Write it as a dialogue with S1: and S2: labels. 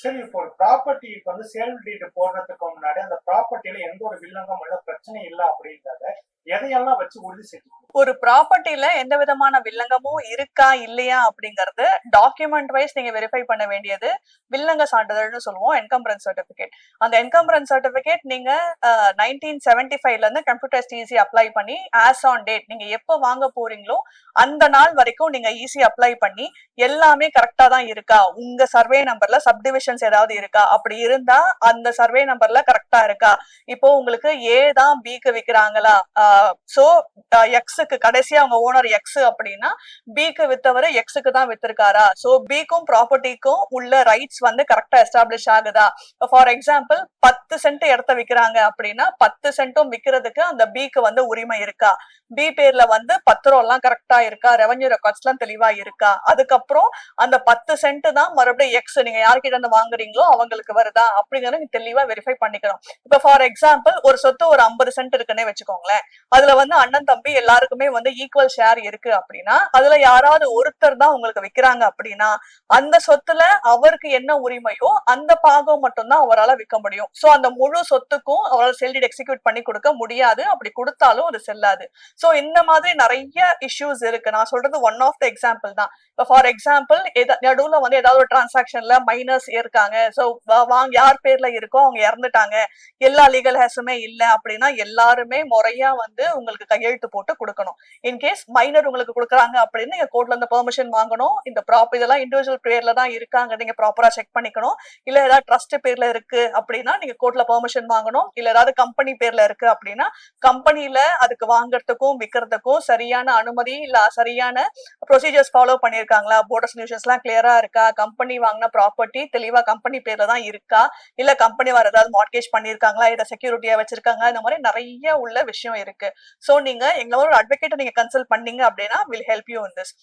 S1: சரி இப்போ ஒரு ப்ராப்பர்ட்டிக்கு வந்து சேல் டீட் போடுறதுக்கு முன்னாடி அந்த ப்ராப்பர்ட்டியில எந்த ஒரு வில்லங்கம் இல்ல பிரச்சனை இல்லை அப்படின்றத எதையெல்லாம் வச்சு உறுதி செஞ்சுக்கணும்?
S2: ஒரு ப்ராப்பர்ட்டில எந்த விதமான வில்லங்கமும் இருக்கா இல்லையா அப்படிங்கறது டாக்குமெண்ட் வைஸ் நீங்க வெரிஃபை பண்ண வேண்டியது வில்லங்க சான்றிதழ்னு சொல்லுவோம் என்கம்பரன்ஸ் சர்டிபிகேட் அந்த என்கம்பரன்ஸ் சர்டிபிகேட் நீங்க நைன்டீன் செவன்டி ஃபைவ்ல இருந்து கம்ப்யூட்டர்ஸ் ஈஸி அப்ளை பண்ணி ஆஸ் ஆன் டேட் நீங்க எப்போ வாங்க போறீங்களோ அந்த நாள் வரைக்கும் நீங்க ஈஸி அப்ளை பண்ணி எல்லாமே கரெக்டா தான் இருக்கா உங்க சர்வே நம்பர்ல சப்டிவிஷன்ஸ் ஏதாவது இருக்கா அப்படி இருந்தா அந்த சர்வே நம்பர்ல கரெக்டா இருக்கா? இப்போ உங்களுக்கு ஏ தான் பிக்கு விக்கிறாங்களா? சோ எக்ஸ் எக்ஸுக்கு கடைசியா அவங்க ஓனர் எக்ஸ் அப்படின்னா பிக்கு வித்தவர் எக்ஸுக்கு தான் வித்திருக்காரா? சோ பிக்கும் ப்ராப்பர்ட்டிக்கும் உள்ள ரைட்ஸ் வந்து கரெக்டா எஸ்டாப்ளிஷ் ஆகுதா? ஃபார் எக்ஸாம்பிள் பத்து சென்ட் இடத்த விக்கிறாங்க அப்படின்னா பத்து சென்ட்டும் விற்கிறதுக்கு அந்த பிக்கு வந்து உரிமை இருக்கா? பி பேர்ல வந்து பத்திரம் எல்லாம் கரெக்டா இருக்கா? ரெவன்யூ ரெக்கார்ட்ஸ் எல்லாம் தெளிவா இருக்கா? அதுக்கப்புறம் அந்த பத்து சென்ட் தான் மறுபடியும் எக்ஸ் நீங்க யார்கிட்ட இருந்து வாங்குறீங்களோ அவங்களுக்கு வருதா? அப்படிங்கறத நீங்க தெளிவா வெரிஃபை பண்ணிக்கணும். இப்ப ஃபார் எக்ஸாம்பிள் ஒரு சொத்து ஒரு ஐம்பது சென்ட் இருக்குன்னே வச்சுக்கோங்களேன். அதுல வந்து அண்ணன் தம்பி எல்லாருக்குமே வந்து ஈக்குவல் ஷேர் இருக்கு அப்படின்னா அதுல யாராவது ஒருத்தர் தான் உங்களுக்கு விக்கிறாங்க அப்படின்னா அந்த சொத்துல அவருக்கு என்ன உரிமையோ அந்த பாகம் மட்டும்தான் அவரால் விற்க முடியும். சோ அந்த முழு சொத்துக்கும் அவரால் செல்டிட் எக்ஸிக்யூட் பண்ணி கொடுக்க முடியாது. அப்படி கொடுத்தாலும் அது செல்லாது. சோ இந்த மாதிரி நிறைய இஷ்யூஸ் இருக்கு. நான் சொல்றது ஒன் ஆஃப் த எக்ஸாம்பிள் தான். இப்போ ஃபார் எக்ஸாம்பிள் நடுவுல வந்து ஏதாவது ஒரு டிரான்சாக்ஷன்ல மைனஸ் இருக்காங்க. ஸோ வாங்க யார் பேர்ல இருக்கோ அவங்க இறந்துட்டாங்க. எல்லா லீகல் ஹேஸுமே இல்லை அப்படின்னா எல்லாருமே முறையா வந்து உங்களுக்கு கையெழுத்து போட்டு கொடுக்கணும் இன்கேஸ் மைனர் உங்களுக்கு கொடுக்குறாங்க அப்படின்னு நீங்க கோர்ட்ல இருந்து பெர்மிஷன் வாங்கணும். இந்த ப்ராப் இதெல்லாம் இண்டிவிஜுவல் பேர்ல தான் இருக்காங்க. நீங்க ப்ராப்பரா செக் பண்ணிக்கணும். இல்ல ஏதாவது ட்ரஸ்ட் பேர்ல இருக்கு அப்படின்னா நீங்க கோர்ட்ல பெர்மிஷன் வாங்கணும். இல்ல ஏதாவது கம்பெனி பேர்ல இருக்கு அப்படின்னா கம்பெனில அதுக்கு வாங்குறதுக்கும் விற்கிறதுக்கும் சரியான அனுமதி இல்ல சரியான ப்ரொசீஜர்ஸ் ஃபாலோ பண்ணிருக்காங்களா போர்டர்ஸ் நியூஷன்ஸ் எல்லாம் கிளியரா இருக்கா? கம்பெனி வாங்கின ப்ராப்பர்ட்டி தெளிவா கம்பெனி பேர்ல தான் இருக்கா? இல்ல கம்பெனி வேற ஏதாவது மார்க்கேஜ் பண்ணிருக்காங்களா இதை செக்யூரிட்டியா வச்சிருக்காங்க இந்த மாதிரி நிறைய உள்ள விஷயம் இருக்கு. சோ நீங்க எங்களோட ஒரு அட்வொகேட்டை நீங்க கன்சல்ட் பண்ணீங்க அப்படின்னா will help you in this